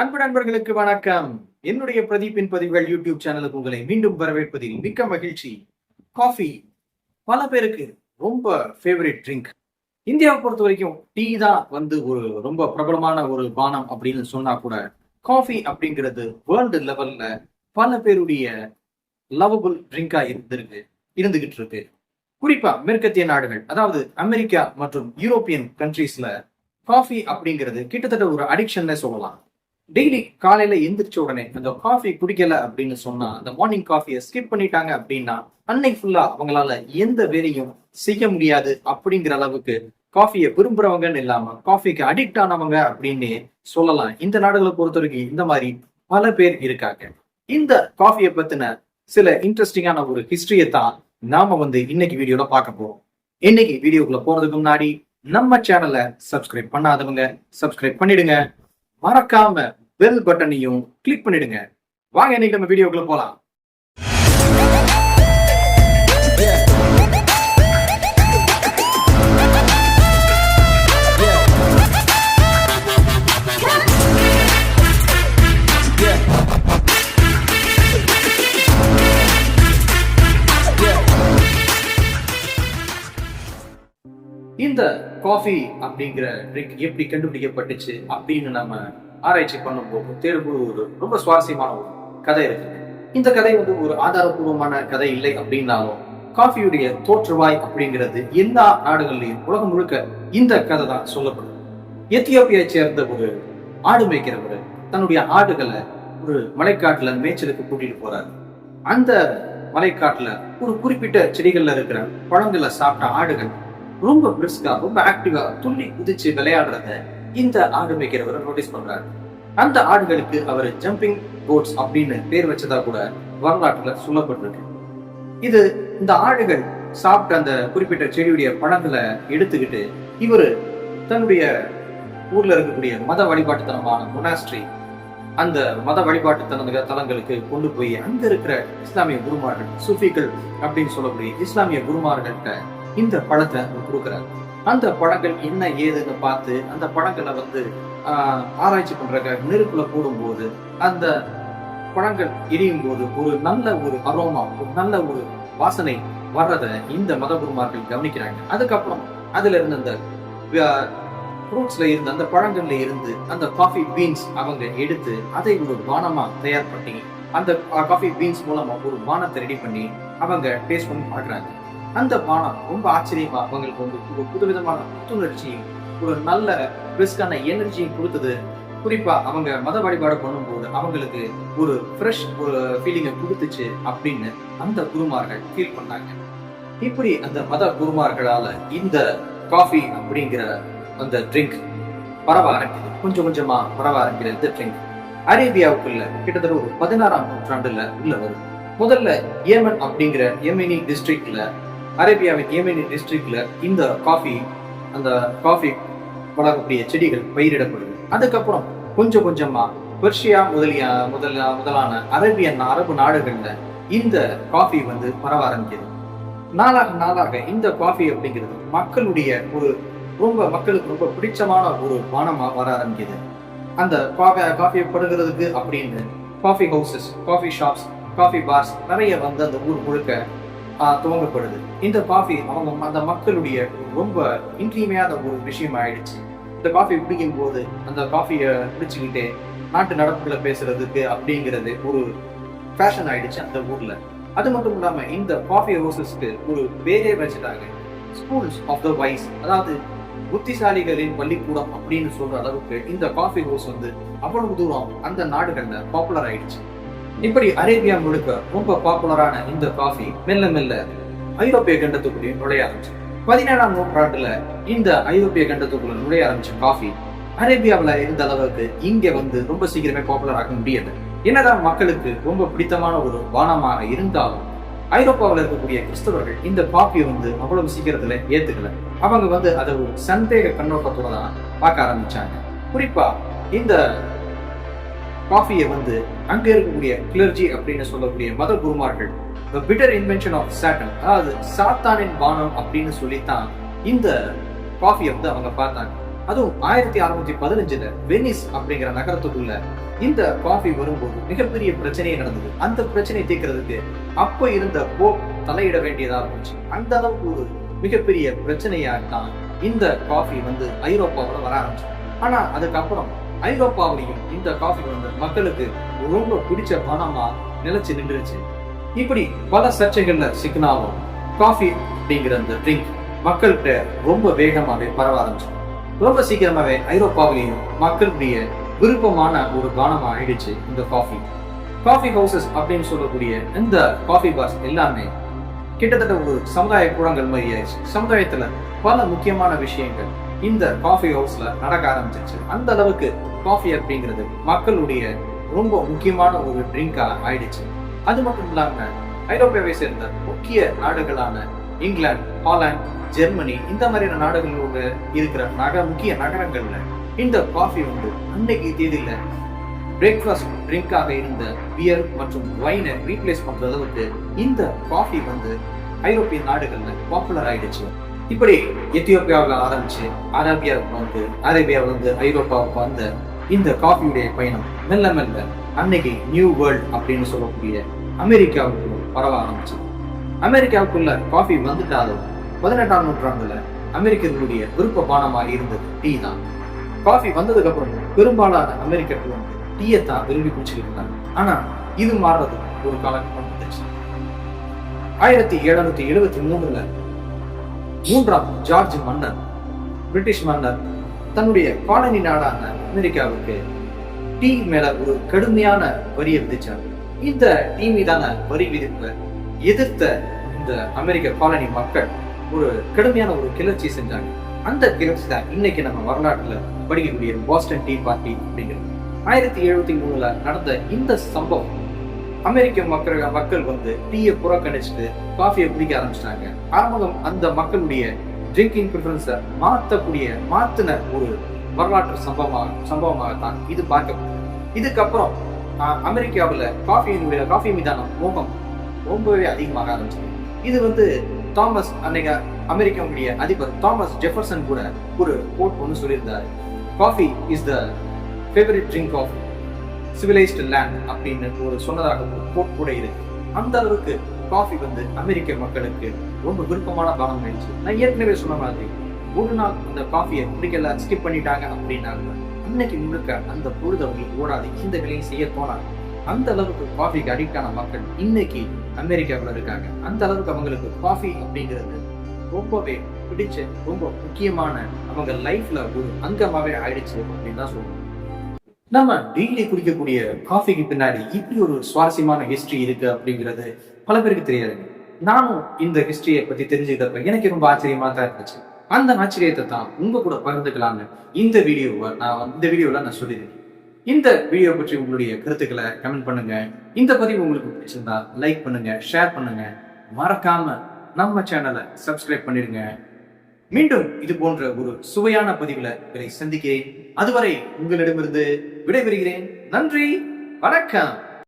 அன்பு நண்பர்களுக்கு வணக்கம். என்னுடைய பிரதீப்பின் பதிவுகள் யூடியூப் சேனலுக்கு உங்களை மீண்டும் வரவேற்பதில் மிக்க மகிழ்ச்சி. காஃபி பல பேருக்கு ரொம்ப ஃபேவரட் ட்ரிங்க் இந்தியாவை பொறுத்த வரைக்கும் டீ தான் வந்து ஒரு ரொம்ப பிரபலமான ஒரு பானம் அப்படின்னு சொன்னா கூட காஃபி அப்படிங்கிறது வேர்ல்டு லெவல்ல பல பேருடைய லவபிள் ட்ரிங்கா இருந்திருக்கு இருந்துகிட்டு இருக்கு. குறிப்பா மேற்கத்திய நாடுகள் அதாவது அமெரிக்கா மற்றும் யூரோப்பியன் கண்ட்ரீஸ்ல காஃபி அப்படிங்கிறது கிட்டத்தட்ட ஒரு அடிக்ஷன்ல சொல்லலாம். டெய்லி காலையில எந்திரிச்ச உடனே அந்த காஃபி குடிக்கல அப்படின்னு சொன்னா அந்த மார்னிங் காஃபியை ஸ்கிப் பண்ணிட்டாங்க அப்படின்னா அன்னைக்கு ஃபுல்லா அவங்களால எந்த வேலையும் செய்ய முடியாது அப்படிங்கிற அளவுக்கு காஃபியை விரும்புறவங்கன்னு இல்லாம காஃபிக்கு அடிக்ட் ஆனவங்க அப்படின்னு சொல்லலாம். இந்த நாடுகளை பொறுத்த வரைக்கும் இந்த மாதிரி பல பேர் இருக்காங்க. இந்த காஃபியை பத்தின சில இன்ட்ரெஸ்டிங்கான ஒரு ஹிஸ்டரியை தான் நாம வந்து இன்னைக்கு வீடியோல பார்க்க போறோம். இன்னைக்கு வீடியோக்குள்ள போறதுக்கு முன்னாடி நம்ம சேனலை சப்ஸ்கிரைப் பண்ணாதவங்க சப்ஸ்கிரைப் பண்ணிடுங்க. மறக்காம பெல் பட்டனையும் கிளிக் பண்ணிடுங்க. வாங்க இன்னைக்கு நம்ம வீடியோக்குள்ள போலாம். இந்த காஃபி அப்படிங்கிற ட்ரிங்க் எப்படி கண்டுபிடிக்கப்பட்டுச்சு அப்படின்னு நம்ம ஆராய்ச்சி பண்ணும்போது தேடும்போது ஒரு ரொம்ப சுவாரஸ்யமான ஒரு கதை இருக்கு இந்த கதை வந்து ஒரு ஆதாரபூர்வமான கதை இல்லை அப்படின்னாலும் காஃபியுடைய தோற்றுவாய் அப்படிங்கிறது எல்லா நாடுகள்லையும் உலகம் முழுக்க இந்த கதை தான் சொல்லப்படும் எத்தியோப்பியை சேர்ந்த ஒரு ஆடு மேய்க்கிறவர் தன்னுடைய ஆடுகளை ஒரு மலைக்காட்டுல மேய்ச்சலுக்கு கூட்டிட்டு போறாரு. அந்த மலைக்காட்டுல ஒரு குறிப்பிட்ட செடிகள்ல இருக்கிற பழங்களை சாப்பிட்ட ஆடுகள் ரொம்ப பிரிஸ்கா ரொம்ப ஆக்டிவா துள்ளி குதிச்சு விளையாடுறத இந்த ஆடு மேய்க்கிறவரை நோட்டீஸ் பண்றாரு. அந்த ஆடுகளுக்கு அவர் ஜம்பிங் கோட்ஸ் அப்படின்னு பேர் வச்சதா கூட வரலாற்றுல சொல்லப்பட்டிருக்கு. இது இந்த ஆடுகள் சாப்பிட்ட அந்த குறிப்பிட்ட செடியுடைய பழங்களை எடுத்துக்கிட்டு இவரு தன்னுடைய ஊர்ல இருக்கக்கூடிய மத வழிபாட்டுத்தனமான மொனாஸ்ட்ரி அந்த மத வழிபாட்டு தலங்களுக்கு கொண்டு போய் அங்க இருக்கிற இஸ்லாமிய குருமார்கள் சூஃபிகள் அப்படின்னு சொல்லக்கூடிய இஸ்லாமிய குருமார்கள்ட்ட இந்த பழத்தை கொடுக்குறாரு. அந்த பழங்கள் என்ன ஏதுன்னு பார்த்து அந்த பழங்களை வந்து ஆராய்ச்சி பண்ணுறக்க நெருப்புல போடும்போது அந்த பழங்கள் எரியும் போது ஒரு நல்ல ஒரு அரோமா ஒரு நல்ல ஒரு வாசனை வர்றதை இந்த மதகுருமார்கள் கவனிக்கிறாங்க. அதுக்கப்புறம் அதுல இருந்த அந்த ஃப்ரூட்ஸ்ல இருந்து அந்த பழங்கள்ல இருந்து அந்த காஃபி பீன்ஸ் அவங்க எடுத்து அதை ஒரு பானமா தயார் பண்ணி அந்த காஃபி பீன்ஸ் மூலமா ஒரு பானத்தை ரெடி பண்ணி அவங்க டேஸ்ட் பண்ணி பாக்குறாங்க அந்த பானம் ரொம்ப ஆச்சரியமா அவங்களுக்கு வந்து ஒரு புதுவிதமான புத்துணர்ச்சியும் ஒரு நல்ல பிரிஸ்கான எனர்ஜியும் கொடுத்தது. குறிப்பா அவங்க மத வழிபாடு பண்ணும்போது அவங்களுக்கு ஒரு ஃப்ரெஷ் ஒரு ஃபீலிங்கை கொடுத்துச்சு அப்படின்னு அந்த குருமார்கள் ஃபீல் பண்ணாங்க. இப்படி அந்த மத குருமார்களால இந்த காஃபி அப்படிங்கிற அந்த ட்ரிங்க் பரவ ஆரம்பிக்குது. கொஞ்சம் கொஞ்சமா பரவ ஆரம்பிக்கிற இந்த ட்ரிங்க் அரேபியாவுக்குள்ள கிட்டத்தட்ட ஒரு பதினாறாம் நூற்றாண்டுல உள்ள வருது முதல்ல ஏமன் அப்படிங்கிற எமினி டிஸ்ட்ரிக்ட்ல அரேபியாவின் ஏமேனி டிஸ்ட்ரிக்ட்ல இந்த காஃபி அந்த காஃபி வளரக்கூடிய செடிகள் பயிரிடப்படுது. அதுக்கப்புறம் கொஞ்சம் கொஞ்சமா பெர்ஷியா முதலிய முதல முதலான அரேபியன் அரபு நாடுகள்ல இந்த காஃபி வந்து பரவ ஆரம்பிக்குது. நாளாக நாளாக இந்த காஃபி அப்படிங்கிறது மக்களுடைய ஒரு ரொம்ப மக்களுக்கு ரொம்ப பிடிச்சமான ஒரு பானமா வர ஆரம்பிக்குது. அந்த காஃபி காஃபி படுகிறதுக்கு அப்படின்னு coffee houses coffee shops coffee bars நிறைய வந்து அந்த ஊர் முழுக்க துவங்கப்படுது. இந்த காஃபி அவங்க அந்த மக்களுடைய ரொம்ப இன்றியமையாத ஒரு விஷயம் ஆயிடுச்சு. இந்த காஃபி குடிக்கும் போது அந்த காஃபியை குடிச்சுக்கிட்டே நாட்டு நடப்புகளை பேசுறதுக்கு அப்படிங்கிறது ஒரு ஃபேஷன் ஆயிடுச்சு அந்த ஊர்ல. அது மட்டும் இல்லாம இந்த காஃபி ஹவுசஸ்க்கு ஒரு பேரே வச்சுட்டாங்க. ஸ்கூல்ஸ் ஆஃப் த வைஸ் அதாவது புத்திசாலிகளின் பள்ளிக்கூடம் அப்படின்னு சொல்ற அளவுக்கு இந்த காஃபி ஹவுஸ் வந்து அவ்வளவு தூரம் அந்த நாடுகள்ல பாப்புலர் ஆயிடுச்சு. இப்படி அரேபியா முழுக்க ரொம்ப பாப்புலரான இந்த காஃபி மெல்ல மெல்ல ஐரோப்பிய கண்டத்துக்குள்ளே நுழைய ஆரம்பிச்சு. பதினேழாம் நூற்றாண்டுல இந்த ஐரோப்பிய கண்டத்துக்குள்ள நுழைய ஆரம்பிச்ச காஃபி அரேபியாவுல இருந்த அளவுக்கு இங்க வந்து ரொம்ப சீக்கிரமே பாப்புலர் ஆக முடியல. என்னதான் மக்களுக்கு ரொம்ப பிடித்தமான ஒரு பானமாக இருந்தாலும் ஐரோப்பாவில் இருக்கக்கூடிய கிறிஸ்தவர்கள் இந்த காஃபியை வந்து அவ்வளவு சீக்கிரத்துல ஏத்துக்கல. அவங்க வந்து அதை ஒரு சந்தேக கண்ணோட்டத்தோட தான் பார்க்க ஆரம்பிச்சாங்க. குறிப்பா இந்த காஃபியை வந்து அங்கே இருக்கக்கூடிய கிளர்ஜி அப்படின்னு சொல்லக்கூடிய மத குருமார்கள் the bitter invention of Satan அதாவது சாத்தானின் பானம் அப்படின்னு சொல்லித்தான் இந்த காஃபியை வந்து அவங்க பார்த்தாங்க. அதுவும் ஆயிரத்தி அறுநூத்தி பதினஞ்சுல வெனிஸ் அப்படிங்கிற நகரத்துக்குள்ள இந்த காஃபி வரும்போது மிகப்பெரிய பிரச்சனையே நடந்தது. அந்த பிரச்சனையை தீர்க்கிறதுக்கு அப்ப இருந்த போப் தலையிட வேண்டியதா இருந்துச்சு. அந்த அளவுக்கு ஒரு மிகப்பெரிய பிரச்சனையா தான் இந்த காஃபி வந்து ஐரோப்பாவில் வர ஆரம்பிச்சு ஆனா அதுக்கப்புறம் ஐரோப்பாவிலையும் இந்த காஃபி வந்து மக்களுக்கு ரொம்ப பிடிச்ச பணமா நிலைச்சு நின்றுச்சு. இப்படி பல சர்ச்சைகள்ல சிக்கினாலும் காஃபி அப்படிங்கிற அந்த ட்ரிங்க் மக்கள்கிட்ட ரொம்ப வேகமாவே பரவ ஆரம்பிச்சு. ரொம்ப சீக்கிரமாவே ஐரோப்பாவிலையும் மக்களுடைய விருப்பமான ஒரு பானமா ஆயிடுச்சு இந்த காஃபி காஃபி ஹவுசஸ் அப்படின்னு சொல்லக்கூடிய இந்த காஃபி பார்ஸ் எல்லாமே கிட்டத்தட்ட ஒரு சமுதாய கூடங்கள் மாதிரி ஆயிடுச்சு சமுதாயத்துல பல முக்கியமான விஷயங்கள் இந்த காஃபி ஹவுஸ்ல நடக்க ஆரம்பிச்சிருச்சு. அந்த அளவுக்கு காஃபி அப்படிங்கிறது மக்களுடைய ரொம்ப முக்கியமான ஒரு ட்ரிங்கா ஆயிடுச்சு. அது மட்டும் இல்லாம ஐரோப்பாவை சேர்ந்த முக்கிய நாடுகளான இங்கிலாந்து ஹாலாந்து ஜெர்மனி இந்த மாதிரியான நாடுகளோட இருக்கிற நக முக்கிய நகரங்கள்ல இந்த காஃபி வந்து அன்னைக்கு தேதியில பிரேக்ஃபாஸ்ட் ட்ரிங்காக இருந்த பியர் மற்றும் ஒயினை ரீப்ளேஸ் பண்ற அளவுக்கு இந்த காஃபி வந்து ஐரோப்பிய நாடுகள்ல பாப்புலர் ஆயிடுச்சு. இப்படி எத்தியோப்பியாவில் ஆரம்பிச்சு அரேபியாவுக்கு வந்து அரேபியாவில் வந்து ஐரோப்பாவுக்கு வந்த இந்த காஃபியுடைய பயணம் மெல்ல மெல்ல அன்னைக்கு நியூ வேர்ல்ட் அப்படின்னு சொல்லக்கூடிய அமெரிக்காவுக்கு பரவ ஆரம்பிச்சு அமெரிக்காவுக்குள்ள காஃபி வந்துட்டாலும் பதினெட்டாம் நூற்றாண்டுல அமெரிக்கர்களுடைய விருப்ப பானமாக இருந்தது டீ தான். காஃபி வந்ததுக்கு அப்புறம் பெரும்பாலான அமெரிக்கர்கள் வந்து டீயை தான் விரும்பி குடிச்சுக்கிட்டு இருந்தாங்க ஆனா இது மாறுறது ஒரு காலம் வந்துச்சு. ஆயிரத்தி எழுநூத்தி எழுபத்தி மூணுல மூன்றாம் ஜார்ஜ் மன்னர் பிரிட்டிஷ் மன்னர் தன்னுடைய காலனி நாடான அமெரிக்காவுக்கு டீ மேல ஒரு கடுமையான வரியை விதிச்சார். இந்த டீ மீதான வரி விதிப்பை எதிர்த்த இந்த அமெரிக்க காலனி மக்கள் ஒரு கடுமையான ஒரு கிளர்ச்சி செஞ்சாங்க. அந்த கிளர்ச்சி தான் இன்னைக்கு நம்ம வரலாற்றுல படிக்கக்கூடிய பாஸ்டன் டீ பார்ட்டி அப்படிங்கிறது. ஆயிரத்தி எழுபத்தி மூணுல நடந்த இந்த சம்பவம் அமெரிக்க மக்கள் மக்கள் வந்து டீயை புறக்கணிச்சுட்டு காஃபியை குடிக்க ஆரம்பிச்சிட்டாங்க. ஆரம்பம் அந்த மக்களுடைய ட்ரிங்கிங் ப்ரிஃபரன்ஸை மாற்றக்கூடிய மாத்தின ஒரு வரலாற்று சம்பவமாக சம்பவமாகத்தான் இது பார்க்கப்படும் இதுக்கப்புறம் அமெரிக்காவில் காஃபியின் காஃபியினுடைய காஃபி மீதான மோகம் ரொம்பவே அதிகமாக ஆரம்பிச்சது. இது வந்து தாமஸ் அன்னைக்கு அமெரிக்காவுடைய அதிபர் தாமஸ் ஜெஃபர்சன் கூட ஒரு கோட் ஒன்று சொல்லியிருந்தார். Coffee is the favourite drink of civilised land அப்படின்னு ஒரு சொன்னதாக ஒரு கோட் கூட இருக்கு. அந்த அளவுக்கு காஃபி வந்து அமெரிக்க மக்களுக்கு ரொம்ப விருப்பமான பானம் ஆயிடுச்சு. நான் ஏற்கனவே சொன்ன மாதிரி ஒரு நாள் அந்த காஃபியை குடிக்கல ஸ்கிப் பண்ணிட்டாங்க அப்படின்னாங்க அன்னைக்கு முழுக்க அந்த பொழுது அவங்களுக்கு ஓடாது. இந்த வேலையும் செய்ய போனாங்க. அந்த அளவுக்கு காஃபிக்கு அடிக்ட் ஆன மக்கள் இன்னைக்கு அமெரிக்காவில் இருக்காங்க. அந்த அளவுக்கு அவங்களுக்கு காஃபி அப்படிங்கிறது ரொம்பவே பிடிச்ச ரொம்ப முக்கியமான அவங்க லைஃப்ல ஒரு அங்கமாவே ஆயிடுச்சு அப்படின்னு தான் சொல்லுவோம் நம்ம டெய்லி குடிக்கக்கூடிய காஃபிக்கு பின்னாடி இப்படி ஒரு சுவாரஸ்யமான ஹிஸ்டரி இருக்கு அப்படிங்கிறது பல பேருக்கு தெரியாதுங்க நானும் இந்த ஹிஸ்டரியை பத்தி தெரிஞ்சுக்கிட்டப்ப எனக்கு ரொம்ப ஆச்சரியமா தான் இருந்துச்சு. அந்த ஆச்சரியத்தை தான் உங்க கூட பகிர்ந்துக்கலாம்னு இந்த வீடியோவை நான் இந்த வீடியோல நான் சொல்லியிருக்கேன் இந்த வீடியோ பற்றி உங்களுடைய கருத்துக்களை கமெண்ட் பண்ணுங்க. இந்த பதிவு உங்களுக்கு பிடிச்சிருந்தா லைக் பண்ணுங்க ஷேர் பண்ணுங்க. மறக்காம நம்ம சேனலை சப்ஸ்கிரைப் பண்ணிடுங்க. மீண்டும் இது போன்ற ஒரு சுவையான பதிவுல உங்களை சந்திக்கிறேன். அதுவரை உங்களிடமிருந்து விடைபெறுகிறேன். நன்றி. வணக்கம்.